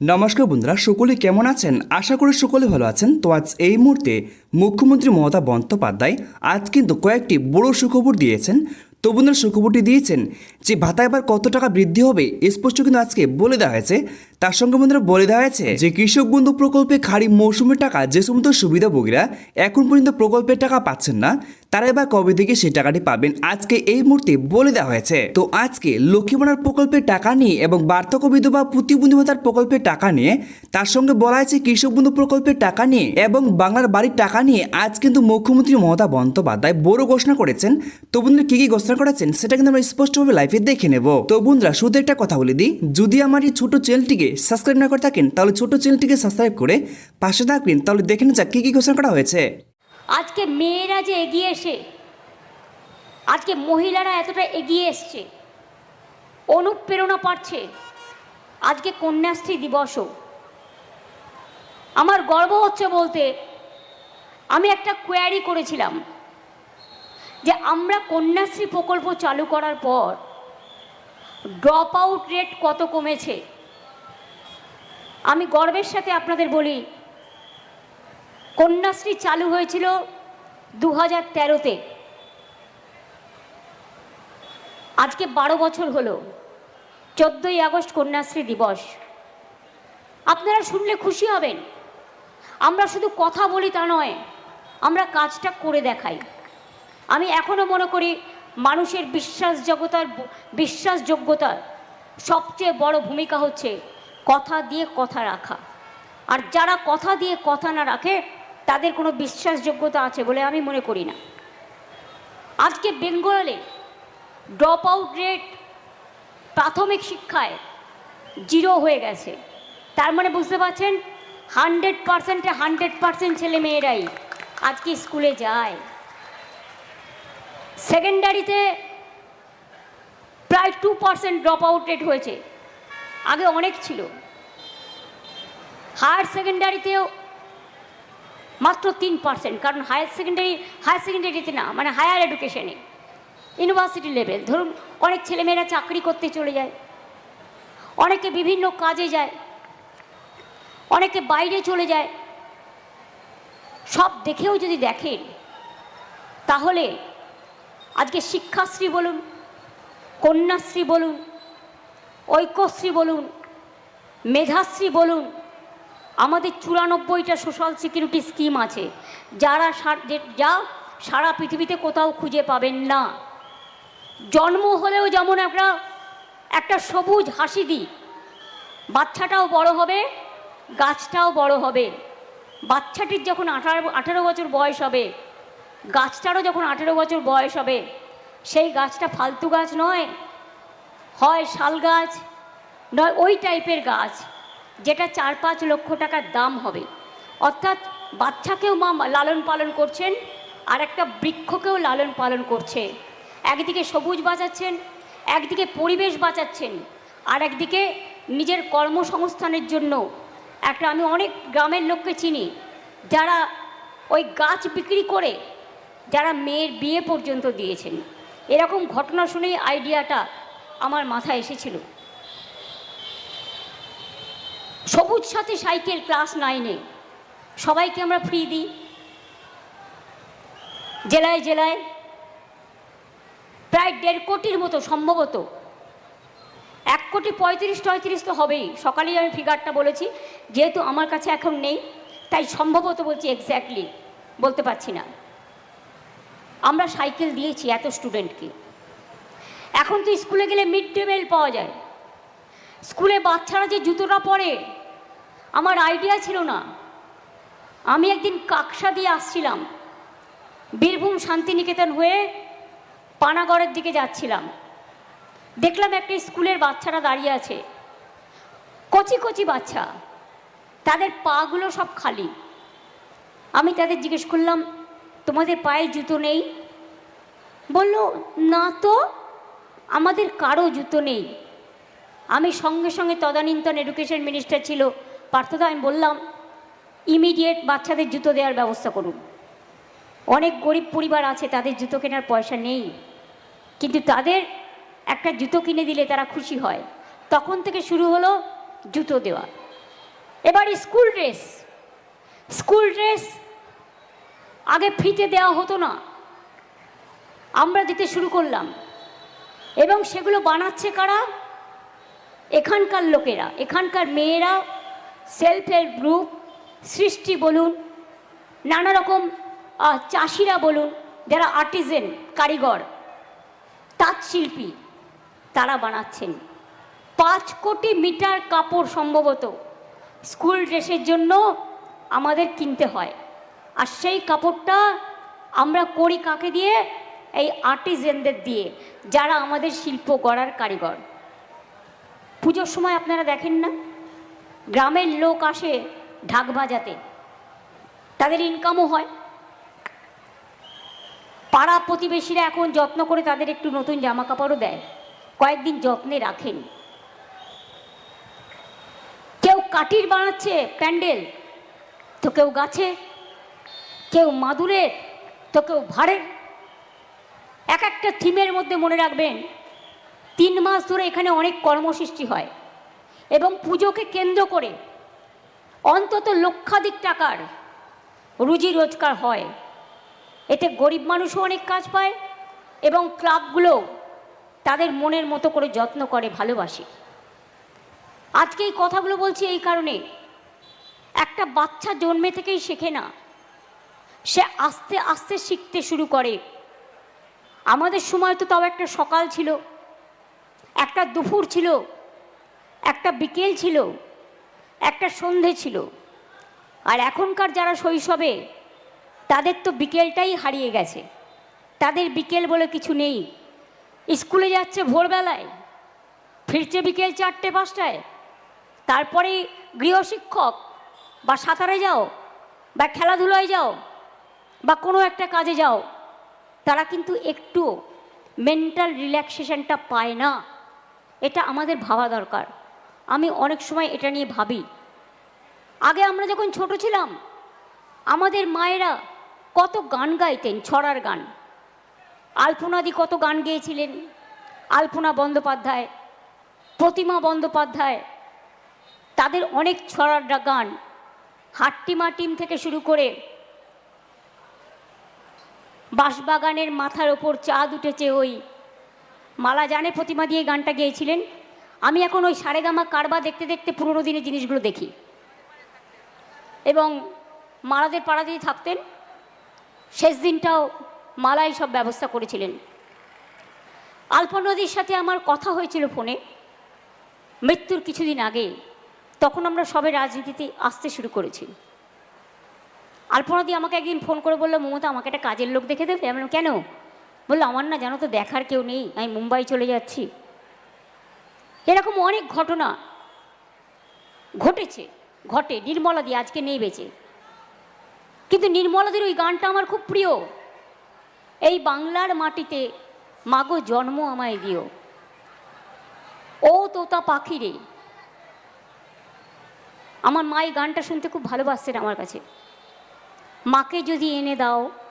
নমস্কার বন্ধুরা, সকলে কেমন আছেন? আশা করি সকলে ভালো আছেন। তো আজ এই মুহূর্তে মুখ্যমন্ত্রী মমতা বন্দ্যোপাধ্যায় আজ কিন্তু কয়েকটি বড় সুখবর দিয়েছেন। তো বন্ধুরা, সুখবরটি দিয়েছেন যে ভাতা এবার কত টাকা বৃদ্ধি হবে স্পষ্ট কিন্তু আজকে বলে দেওয়া হয়েছে। তার সঙ্গে বন্ধুরা বলে দেওয়া হয়েছে যে, কৃষক বন্ধু প্রকল্পে খারিফ মৌসুমের টাকা যে সমস্ত সুবিধাভোগীরা এখন পর্যন্ত প্রকল্পের টাকা পাচ্ছেন না তারা এবার কবে থেকে সেই টাকাটি পাবেন? আজকে এই মুহূর্তে বলে দেওয়া হয়েছে। তো আজকে লক্ষ্মীবনার প্রকল্পের টাকা নিয়ে এবং বার্ধক্য বিধবা প্রতিবন্ধী ভাতার প্রকল্পের টাকা নিয়ে, তার সঙ্গে বলা হয়েছে কৃষক বন্ধু প্রকল্পের টাকা নিয়ে এবং বাংলার বাড়ির টাকা নিয়ে আজ কিন্তু মুখ্যমন্ত্রী মমতা বন্দ্যোপাধ্যায় বড় ঘোষণা করেছেন। তো বন্ধুরা, কি কি ঘোষণা করেছেন সেটা কিন্তু আমরা স্পষ্টভাবে লাইফে দেখে নেব। তো বন্ধুরা, শুধু একটা কথা বলে দিই, যদি আমার এই ছোট চ্যানেলটিকে সাবস্ক্রাইব না করে থাকেন, তাহলে ছোট চ্যানেলটিকে সাবস্ক্রাইব করে পাশে থাকবেন। তাহলে দেখে নেওয়া যাক কি কি ঘোষণা করা হয়েছে। আজকে মেয়েরা যে এগিয়ে এসে, আজকে মহিলারা এতটা এগিয়ে এসছে, অনুপ্রেরণা পাচ্ছে, আজকে কন্যাশ্রী দিবসও। আমার গর্ব হচ্ছে বলতে, আমি একটা কোয়ারি করেছিলাম যে আমরা কন্যাশ্রী প্রকল্প চালু করার পর ড্রপ আউট রেট কত কমেছে? আমি গর্বের সাথে আপনাদের বলি কন্যাশ্রী চালু হয়েছিল দু হাজার তেরোতে। আজকে বারো বছর হলো, চোদ্দোই আগস্ট কন্যাশ্রী দিবস। আপনারা শুনলে খুশি হবেন। আমরা শুধু কথা বলি তা নয়, আমরা কাজটা করে দেখাই। আমি এখনও মনে করি মানুষের বিশ্বাসযোগ্যতার বিশ্বাসযোগ্যতার সবচেয়ে বড় ভূমিকা হচ্ছে কথা দিয়ে কথা রাখা। আর যারা কথা দিয়ে কথা না রাখে তাদের কোনো বিশ্বাসযোগ্যতা আছে বলে আমি মনে করি না। আজকে বেঙ্গলে ড্রপ আউট রেট প্রাথমিক শিক্ষায় জিরো হয়ে গেছে। তার মানে বুঝতে পারছেন? হান্ড্রেড পার্সেন্টে হান্ড্রেড পার্সেন্ট ছেলে মেয়েরাই আজকে স্কুলে যায়। সেকেন্ডারিতে প্রায় two percent drop out rate হয়েছে। আগে অনেক ছিল। হায়ার সেকেন্ডারিতেও মাত্র তিন পার্সেন্ট কারণ হায়ার সেকেন্ডারি হায়ার সেকেন্ডারিতে না মানে হায়ার এডুকেশনে ইউনিভার্সিটি লেভেল ধরুন অনেক ছেলেমেয়েরা চাকরি করতে চলে যায়, অনেকে বিভিন্ন কাজে যায়, অনেকে বাইরে চলে যায়। সব দেখেও যদি দেখেন, তাহলে আজকে শিক্ষাশ্রী বলুন, কন্যাশ্রী বলুন, ঐক্যশ্রী বলুন, মেধাশ্রী বলুন আমাদের চুরানব্বইটা সোশ্যাল সিকিউরিটি স্কিম আছে। যারা যা সারা পৃথিবীতে কোথাও খুঁজে পাবেন না। জন্ম হলেও যেমন একটা একটা সবুজ হাসি দিই, বাচ্চাটাও বড় হবে, গাছটাও বড় হবে। বাচ্চাটির যখন আঠারো, আঠেরো বছর বয়স হবে, গাছটারও যখন আঠেরো বছর বয়স হবে, সেই গাছটা ফালতু গাছ নয়, হয় শাল গাছ, নয় ওই টাইপের গাছ। যেটা চার পাঁচ লক্ষ টাকার দাম হবে। অর্থাৎ বাচ্চাকেও মা লালন পালন করছেন, আর একটা বৃক্ষকেও লালন পালন করছে। একদিকে সবুজ বাঁচাচ্ছেন, একদিকে পরিবেশ বাঁচাচ্ছেন, আর একদিকে নিজের কর্মসংস্থানের জন্য একটা আমি অনেক গ্রামের লোককে চিনি, যারা ওই গাছ বিক্রি করে যারা মেয়ের বিয়ে পর্যন্ত দিয়েছেন। এরকম ঘটনা শুনেই আইডিয়াটা আমার মাথায় এসেছিল। সবুজ সাথী সাইকেল ক্লাস নাইনে। সবাইকে আমরা ফ্রি দিই। জেলায় জেলায় প্রায় দেড় কোটির মতো সম্ভবত। এক কোটি পঁয়ত্রিশ টয়ত্রিশ তো হবেই। সকালেই আমি ফিগারটা বলেছি। যেহেতু আমার কাছে এখন নেই, তাই সম্ভবত বলছি এক্স্যাক্টলি বলতে পারছি না। আমরা সাইকেল দিয়েছি এত স্টুডেন্টকে এখন তো স্কুলে গেলে মিড ডে মিল পাওয়া যায়। স্কুলে বাচ্চারা যে জুতোটা পরে আমার আইডিয়া ছিল না। আমি একদিন কাকসা দিয়ে আসছিলাম। বীরভূম শান্তিনিকেতন হয়ে পানাগড়ের দিকে যাচ্ছিলাম। দেখলাম একটা স্কুলের বাচ্চারা দাঁড়িয়ে আছে। কচি কচি বাচ্চা। তাদের পাগুলো সব খালি। আমি তাদের জিজ্ঞেস করলাম, তোমাদের পায়ে জুতো নেই? বলল, না তো, আমাদের কারও জুতো নেই। আমি সঙ্গে সঙ্গে তদানীন্তন এডুকেশন মিনিস্টার ছিল। পার্থদা, আমি বললাম ইমিডিয়েট বাচ্চাদের জুতো দেওয়ার ব্যবস্থা করুন। অনেক গরিব পরিবার আছে, তাদের জুতো কেনার পয়সা নেই। কিন্তু তাদের একটা জুতো কিনে দিলে তারা খুশি হয়। তখন থেকে শুরু হলো জুতো দেওয়া। এবার স্কুল ড্রেস। স্কুল ড্রেস আগে ফ্রিতে দেওয়া হতো না। আমরা দিতে শুরু করলাম। এবং সেগুলো বানাচ্ছে কারা? এখানকার লোকেরা, এখানকার মেয়েরা সেলফ হেল্প গ্রুপ সৃষ্টি বলুন নানা রকম চাষিরা বলুন, যারা আর্টিজেন কারিগর তাঁত শিল্পী তারা বানাচ্ছেন। পাঁচ কোটি মিটার কাপড় সম্ভবত স্কুল ড্রেসের জন্য আমাদের কিনতে হয়। আর সেই কাপড়টা আমরা করি কাকে দিয়ে? এই আর্টিজেনদের দিয়ে, যারা আমাদের শিল্প গড়ার কারিগর। পুজোর সময় আপনারা দেখেন না? গ্রামের লোক আসে ঢাক বাজাতে। তাদের ইনকামও হয়। পাড়া প্রতিবেশীরা এখন যত্ন করে তাদের একটু নতুন জামা কাপড়ও দেয়। কয়েকদিন যত্নে রাখেন। কেউ কাঠির বানাচ্ছে প্যান্ডেল, তো কেউ গাছে, কেউ মাদুরের, তো কেউ ভাড়ের। এক একটা থিমের মধ্যে মনে রাখবেন, তিন মাস ধরে এখানে অনেক কর্মসৃষ্টি হয়। এবং পুজোকে কেন্দ্র করে অন্তত লক্ষাধিক টাকার রুজি রোজগার হয়। এতে গরিব মানুষও অনেক কাজ পায় এবং ক্লাবগুলো তাদের মনের মতো করে যত্ন করে, ভালোবাসে। আজকে এই কথাগুলো বলছি এই কারণে একটা বাচ্চা জন্মে থেকেই শেখে না। সে আস্তে আস্তে শিখতে শুরু করে। আমাদের সময় তো তাও একটা সকাল ছিল, একটা দুপুর ছিল একটা বিকেল ছিল, একটা সন্ধে ছিল। আর এখনকার যারা শৈশবে, তাদের তো বিকেলটাই হারিয়ে গেছে। তাদের বিকেল বলে কিছু নেই। স্কুলে যাচ্ছে ভোরবেলায়, ফিরছে বিকেল চারটে, পাঁচটায়। তারপরে গৃহশিক্ষক, বা সাঁতারে যাও, বা খেলাধুলায় যাও, বা কোনো একটা কাজে যাও, তারা কিন্তু একটু মেন্টাল রিল্যাক্সেশনটা পায় না। এটা আমাদের ভাবা দরকার। আমি অনেক সময় এটা নিয়ে ভাবি। আগে আমরা যখন ছোট ছিলাম, আমাদের মায়েরা কত গান গাইতেন, ছড়ার গান। আলপনাদি কত গান গেয়েছিলেন, আলপনা বন্দ্যোপাধ্যায়, প্রতিমা বন্দ্যোপাধ্যায়, তাদের অনেক ছড়ার গান। হাট্টিমা টিম থেকে শুরু করে বাঁশবাগানের মাথার ওপর চাঁদ উঠেছে ওই। মালা জানে প্রতিমা দিয়ে গানটা গেয়েছিলেন। আমি এখন ওই সারেগামা কারবা দেখতে দেখতে পুরোনো দিনের জিনিসগুলো দেখি। এবং মালাদের পাড়া দিয়ে থাকতেন, শেষ দিনটাও মালাই সব ব্যবস্থা করেছিলেন। আলপনা নদীর সাথে আমার কথা হয়েছিল ফোনে। মৃত্যুর কিছুদিন আগে তখন আমরা সবে রাজনীতিতে আসতে শুরু করেছি। আলপনাদি আমাকে একদিন ফোন করে বলল, মমতা, আমাকে একটা কাজের লোক দেখে দেবে? আমি কেন? বলল, আমার না জানো তো দেখার কেউ নেই, আমি মুম্বাই চলে যাচ্ছি। এরকম অনেক ঘটনা ঘটেছে, ঘটে। নির্মলাদি আজকে নেই বেঁচে। কিন্তু নির্মলাদির ওই গানটা আমার খুব প্রিয়। এই বাংলার মাটিতে মাগো জন্ম আমায় দিও। ও তোতা পাখি রে। আমার মা এই গানটা শুনতে খুব ভালোবাসতেন আমার কাছে। মাকে যদি এনে দাও